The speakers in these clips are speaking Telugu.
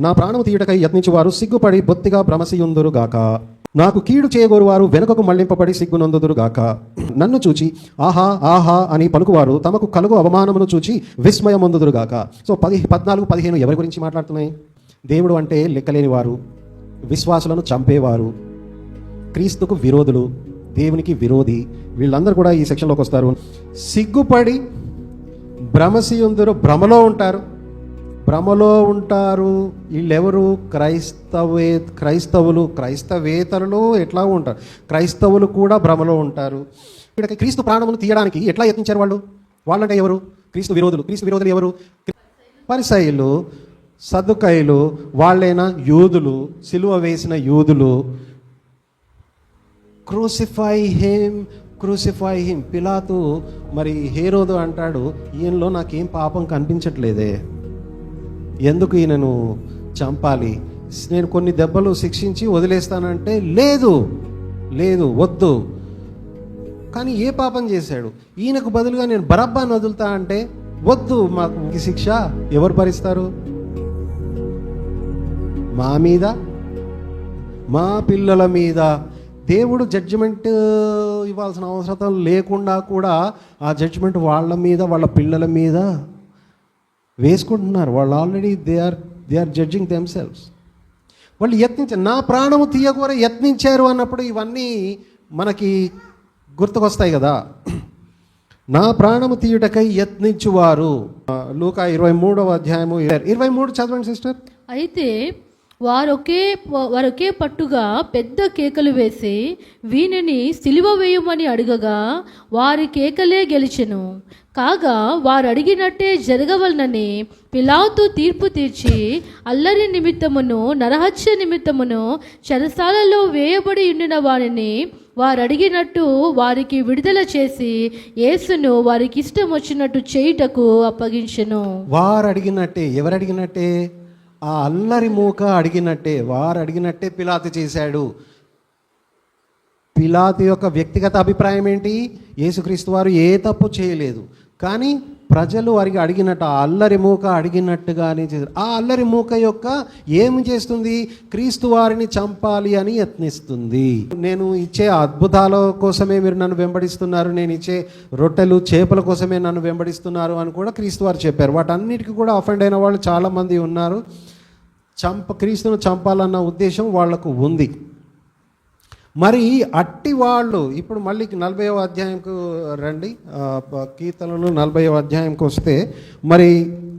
నా ప్రాణము తీయుటకై యత్నించువారు సిగ్గుపడి బొత్తిగా భ్రమసియుందురుగాక నాకు కీడు చేయగోరు వారు వెనుకకు మళ్ళింపబడి సిగ్గునందుదురుగాక నన్ను చూచి ఆహా ఆహా అని పలుకువారు తమకు కలుగు అవమానమును చూచి విస్మయమందుదురుగాక సో పది పద్నాలుగు పదిహేను ఎవరి గురించి మాట్లాడుతున్నాయి? దేవుడు అంటే లెక్కలేని వారు విశ్వాసులను చంపేవారు క్రీస్తుకు విరోధులు దేవునికి విరోధి. వీళ్ళందరూ కూడా ఈ సెక్షన్లోకి వస్తారు. సిగ్గుపడి భ్రమసియుందరు భ్రమలో ఉంటారు. భ్రమలో ఉంటారు. వీళ్ళెవరు? క్రైస్తవే క్రైస్తవులు. క్రైస్తవేతరులు ఎట్లా ఉంటారు? క్రైస్తవులు కూడా భ్రమలో ఉంటారు. ఇక్కడ క్రీస్తు ప్రాణములు తీయడానికి ఎట్లా యత్నించారు వాళ్ళు? వాళ్ళంటే ఎవరు? క్రీస్తు విరోధులు. క్రీస్తు విరోధులు ఎవరు? పరిసైలు. సదుకైలు వాళ్ళైన యూదులు. సిలువ వేసిన యూదులు. క్రూసిఫై హేమ్ క్రూసిఫై హిమ్ పిలాతు మరి హేరోదు అంటాడు ఈయనలో నాకేం పాపం కనిపించట్లేదే. ఎందుకు ఈయనను చంపాలి? నేను కొన్ని దెబ్బలు శిక్షించి వదిలేస్తానంటే లేదు లేదు వద్దు. కానీ ఏ పాపం చేశాడు? ఈయనకు బదులుగా నేను బరబ్బాను వదులుతా అంటే వద్దు మాకు శిక్ష. ఎవరు భరిస్తారు? మా మీద? మా పిల్లల మీద. దేవుడు జడ్జిమెంట్ ఇవ్వాల్సిన అవసరం లేకుండా కూడా ఆ జడ్జిమెంట్ వాళ్ళ మీద వాళ్ళ పిల్లల మీద వేసుకుంటున్నారు. వాళ్ళు already they are they are judging themselves వాళ్ళు యత్నించారు నా ప్రాణము తీయకూర యత్నించారు అన్నప్పుడు ఇవన్నీ మనకి గుర్తుకొస్తాయి కదా. నా ప్రాణము తీయుటకై యత్నించువారు. లూకా ఇరవై మూడవ అధ్యాయము ఇరవై మూడు చదవండి సిస్టర్. అయితే వారొకే వారొకే పట్టుగా పెద్ద కేకలు వేసి వీనిని సిలువ వేయమని అడగగా వారి కేకలే గెలిచెను. కాగా వారు అడిగినట్టే జరగవలనని పిలాతు తీర్పు తీర్చి అల్లరి నిమిత్తమును నరహత్య నిమిత్తమును చెరసాలలో వేయబడి ఉండిన వారిని వారు అడిగినట్టు వారికి విడుదల చేసి యేసును వారికి ఇష్టం వచ్చినట్టు చేయుటకు అప్పగించెను. వారు అడిగినట్టే ఎవరు అడిగినట్టే ఆ అల్లరి మూక అడిగినట్టే వారు అడిగినట్టే పిలాతు చేశాడు. పిలాతు యొక్క వ్యక్తిగత అభిప్రాయం ఏంటి? యేసుక్రీస్తు వారు ఏ తప్పు చేయలేదు. కానీ ప్రజలు వారికి అడిగినట్టు ఆ అల్లరి మూక అడిగినట్టుగానే చేశారు ఆ అల్లరి మూక యొక్క ఏమి చేస్తుంది? క్రీస్తు వారిని చంపాలి అని యత్నిస్తుంది. నేను ఇచ్చే అద్భుతాల కోసమే మీరు నన్ను వెంబడిస్తున్నారు. నేను ఇచ్చే రొట్టెలు చేపల కోసమే నన్ను వెంబడిస్తున్నారు అని కూడా క్రీస్తు వారు చెప్పారు. వాటన్నిటికీ కూడా అఫెండ్ అయిన వాళ్ళు చాలామంది ఉన్నారు. చంప క్రీస్తును చంపాలన్న ఉద్దేశం వాళ్ళకు ఉంది. మరి అట్టి వాళ్ళు ఇప్పుడు మళ్ళీ నలభైవ అధ్యాయంకు రండి. కీర్తనలు నలభైవ అధ్యాయంకి వస్తే మరి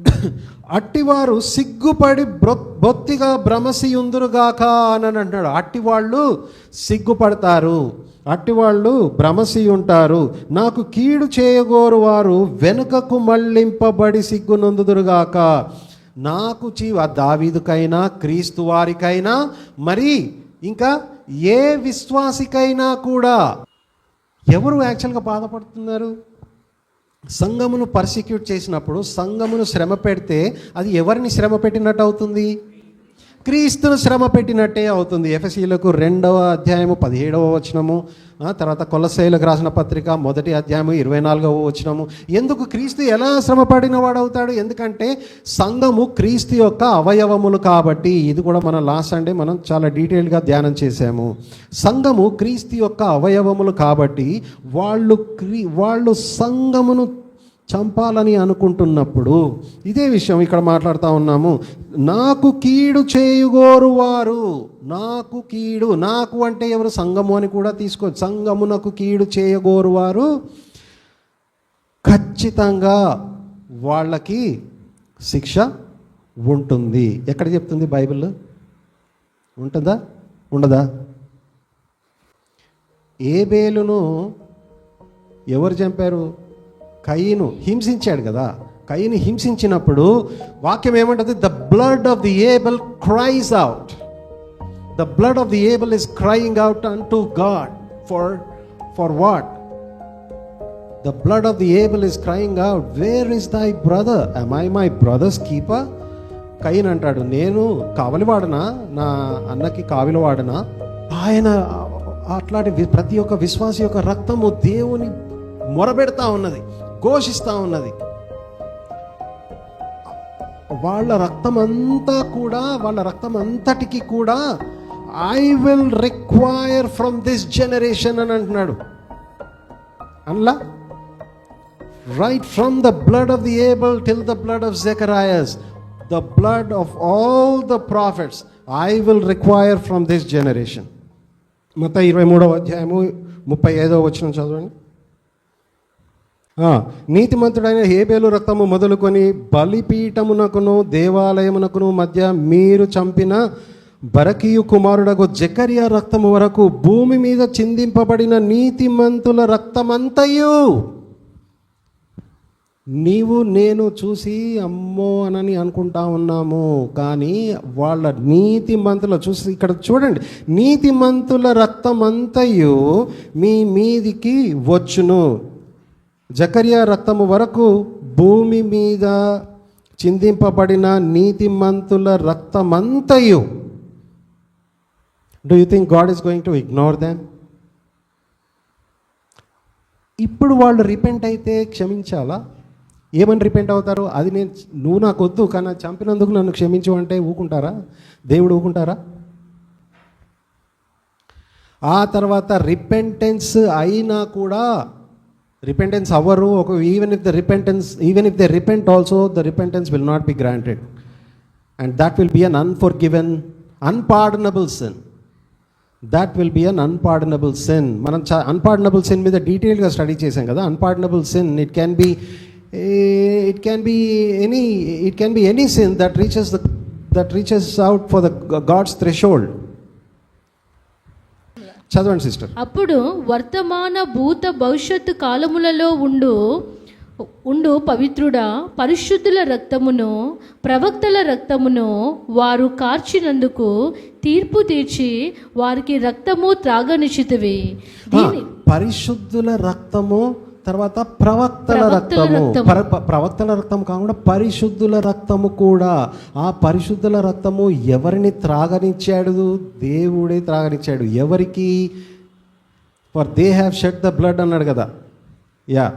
అట్టివారు సిగ్గుపడి బ్రొ బొత్తిగా భ్రమసి ఉందురుగాక అని అంటున్నాడు. అట్టి వాళ్ళు సిగ్గుపడతారు. అట్టి వాళ్ళు భ్రమసి ఉంటారు నాకు కీడు చేయగోరు వారు వెనుకకు మళ్ళింపబడి సిగ్గునందుదురుగాక నాకు చీ దావీదుకైనా క్రీస్తు వారికైనా మరి ఇంకా ఏ విశ్వాసికైనా కూడా ఎవరు యాక్చువల్గా బాధపడుతున్నారు? సంఘమును పర్సిక్యూట్ చేసినప్పుడు సంఘమును శ్రమ పెడితే అది ఎవరిని శ్రమ పెట్టినట్టు అవుతుంది? క్రీస్తును శ్రమ పెట్టినట్టే అవుతుంది. ఎఫ్ఎస్సీలకు రెండవ అధ్యాయము పదిహేడవ వచనము ఆ, తర్వాత కొలసైలకు రాసిన పత్రిక మొదటి అధ్యాయము ఇరవై నాలుగవ వచనము. ఎందుకు క్రీస్తు ఎలా శ్రమ పడిన వాడవుతాడు? ఎందుకంటే సంఘము క్రీస్తు యొక్క అవయవములు కాబట్టి ఇది కూడా మనం లాస్ట్ సండే మనం చాలా డీటెయిల్గా ధ్యానం చేశాము. సంఘము క్రీస్తు యొక్క అవయవములు కాబట్టి వాళ్ళు క్రీ వాళ్ళు సంఘమును చంపాలని అనుకుంటున్నప్పుడు ఇదే విషయం ఇక్కడ మాట్లాడుతూ ఉన్నాము. నాకు కీడు చేయుగోరు వారు నాకు కీడు నాకు అంటే ఎవరు? సంఘము అని కూడా తీసుకో సంఘమునకు కీడు చేయగోరు వారు ఖచ్చితంగా వాళ్ళకి శిక్ష ఉంటుంది. ఎక్కడ చెప్తుంది బైబిల్? ఉంటుందా? ఉండదా? ఏ బేలును ఎవరు చంపారు? కయ్యను హింసించాడు కదా. కయ్యను హింసించినప్పుడు వాక్యం ఏమంటుంది? The blood of the Abel cries out the blood of the Abel is crying out unto God for for what the blood of the Abel is crying out where is thy brother am I my brother's keeper కయ్యన్ అంటాడు నేను కావలివాడనా నా అన్నకి కావలివాడనా ఆయన అట్లాంటి వి- ప్రతి ఒక్క విశ్వాస యొక్క రక్తము దేవుని మొరబెడతా ఉన్నది. ఘోషిస్తూ ఉన్నది. వాళ్ళ రక్తం అంతా కూడా వాళ్ళ రక్తం అంతటికి కూడా I will require from this generation అని అంటున్నాడు. అన్లా? Right from the blood of the Abel till the blood of Zacharias the blood of all the prophets I will require from this generation మొత్తం ఇరవై మూడవ అధ్యాయము ముప్పై ఐదవ వచ్చిన చదవండి. నీతిమంతుడైన హేబేలు రక్తము మొదలుకొని బలిపీఠమునకును దేవాలయమునకును మధ్య మీరు చంపిన బరకీయు కుమారుడకు జకరియా రక్తము వరకు భూమి మీద చిందింపబడిన నీతిమంతుల రక్తమంతయు. నీవు నేను చూసి అమ్మో అనని అనుకుంటా ఉన్నాము కానీ వాళ్ళ నీతి మంతుల చూసి ఇక్కడ చూడండి నీతి మంతుల రక్తమంతయు మీ మీదికి వచ్చును. జకరియా రక్తము వరకు భూమి మీద చిందింపబడిన నీతిమంతుల రక్తమంతయు. Do you think God is going to ignore them ఇప్పుడు వాళ్ళు రిపెంట్ అయితే క్షమించాలా? ఏమని రిపెంట్ అవుతారు? అది నేను నువ్వు నాకు వద్దు కానీ చంపినందుకు నన్ను క్షమించు అంటే ఊకుంటారా? దేవుడు ఊకుంటారా? ఆ తర్వాత రిపెంటెన్స్ అయినా కూడా రిపెంటెన్స్ అవ్వరు. ఒక even if the repentance even if the repent also the repentance will not be granted and that will be un unforgiven unpardonable sin that will be un unpardonable sin మనం అన్పార్డనబుల్ సిన్ మీద డీటెయిల్గా స్టడీ చేసాం కదా. Unpardonable sin it can be it can be any it can be any sin that reaches the that reaches out for the God's threshold చదవండి సిస్టర్ అప్పుడు వర్తమాన భూత భవిష్యత్తు కాలములలో ఉండు ఉండు పవిత్రుడా పరిశుద్ధుల రక్తమును ప్రవక్తల రక్తమును వారు కార్చినందుకు తీర్పు తీర్చి వారికి రక్తము త్రాగనిచితివి పరిశుద్ధుల రక్తము తర్వాత ప్రవక్తల రక్తము. ప్రవక్తల రక్తం కాకుండా పరిశుద్ధుల రక్తము కూడా. ఆ పరిశుద్ధుల రక్తము ఎవరిని త్రాగనిచ్చాడు? దేవుడే త్రాగనిచ్చాడు. ఎవరికి? For they have shed the blood అన్నాడు కదా. యా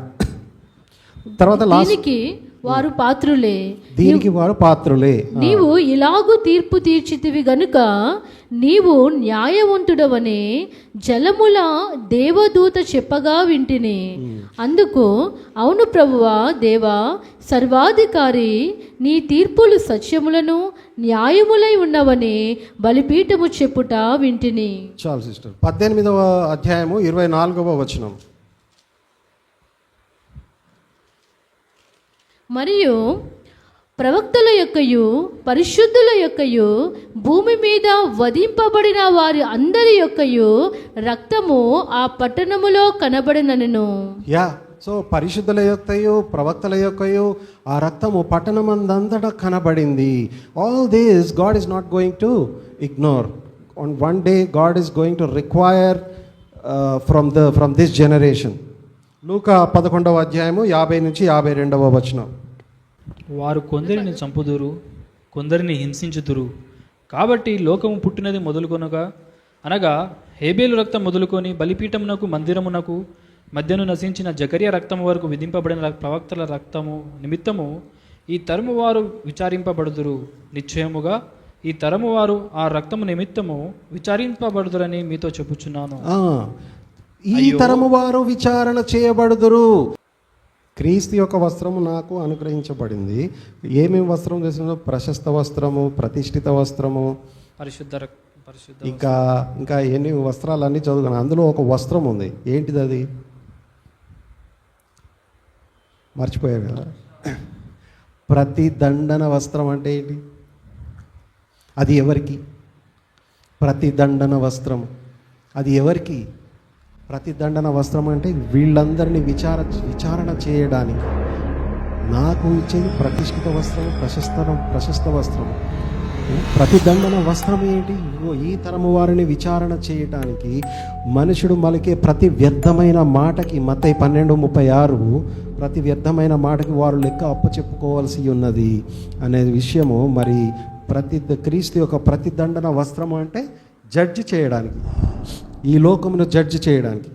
తర్వాత లాస్ట్ వారు పాత్రులే. దీనికి వారు పాత్రులే. నీవు ఇలాగు తీర్పు తీర్చితివి గనుక నీవు న్యాయవంతుడవని జలముల దేవదూత చెప్పగా వింటిని. అందుకు అవును ప్రభువా దేవా సర్వాధికారి నీ తీర్పులు సత్యములను న్యాయములై ఉన్నవని బలిపీఠము చెప్పుట వింటిని. చాలు సిస్టర్. పద్దెనిమిదవ అధ్యాయము ఇరవై నాలుగవ వచనం. మరియు ప్రవక్తల యొక్కయు పరిశుద్ధుల యొక్కయు భూమి మీద వధింపబడిన వారి అందరి యొక్కయు రక్తము ఆ పట్టణములో కనబడినను. యా సో పరిశుద్ధుల యొక్కయు ప్రవక్తల యొక్కయు ఆ రక్తము పట్టణమందంతటా కనబడింది. All this God is not going to ignore on one day God is going to require from the from this generation లూక పదకొండవ అధ్యాయము యాభై నుంచి యాభై రెండవ వచనం. వారు కొందరిని చంపుదురు కొందరిని హింసించుదురు. కాబట్టి లోకము పుట్టినది మొదలుకొనగా అనగా హేబేలు రక్తం మొదలుకొని బలిపీఠమునకు మందిరమునకు మధ్యను నశించిన జకర్య రక్తము వరకు విధింపబడిన ప్రవక్తల రక్తము నిమిత్తము ఈ తరము వారు విచారింపబడుదురు. నిశ్చయముగా ఈ తరము వారు ఆ రక్తము నిమిత్తము విచారింపబడుదురని మీతో చెప్పుచున్నాను. ఈ తరము వారు విచారణ చేయబడుదురు. క్రీస్తు యొక్క వస్త్రము నాకు అనుగ్రహించబడింది. ఏమేమి వస్త్రం చేసిన ప్రశస్త వస్త్రము ప్రతిష్ఠిత వస్త్రము. పరిశుద్ధ పరిశుద్ధ ఇంకా ఇంకా ఎన్ని వస్త్రాలన్నీ చదువుకున్నాను. అందులో ఒక వస్త్రం ఉంది. ఏంటిది అది? మర్చిపోయారు కదా. ప్రతి దండన వస్త్రం అంటే ఏంటి? అది ఎవరికి? ప్రతి దండన వస్త్రం. అది ఎవరికి? ప్రతిదండన వస్త్రం అంటే వీళ్ళందరినీ విచార విచారణ చేయడానికి. నాకు ఇచ్చేది ప్రతిష్ఠిత వస్త్రం ప్రశస్త ప్రశస్త వస్త్రం ప్రతిదండన వస్త్రం ఏంటి? ఈ తరము వారిని విచారణ చేయటానికి మనుషుడు మలికే ప్రతి వ్యర్థమైన మాటకి మత్తై పన్నెండు ముప్పై ఆరు ప్రతి వ్యర్థమైన మాటకి వారు లెక్క అప్పచెప్పుకోవాల్సి ఉన్నది అనే విషయము మరి ప్రతి క్రీస్తు యొక్క ప్రతిదండన వస్త్రం అంటే జడ్జి చేయడానికి. ఈ లోకమును జడ్జి చేయడానికి.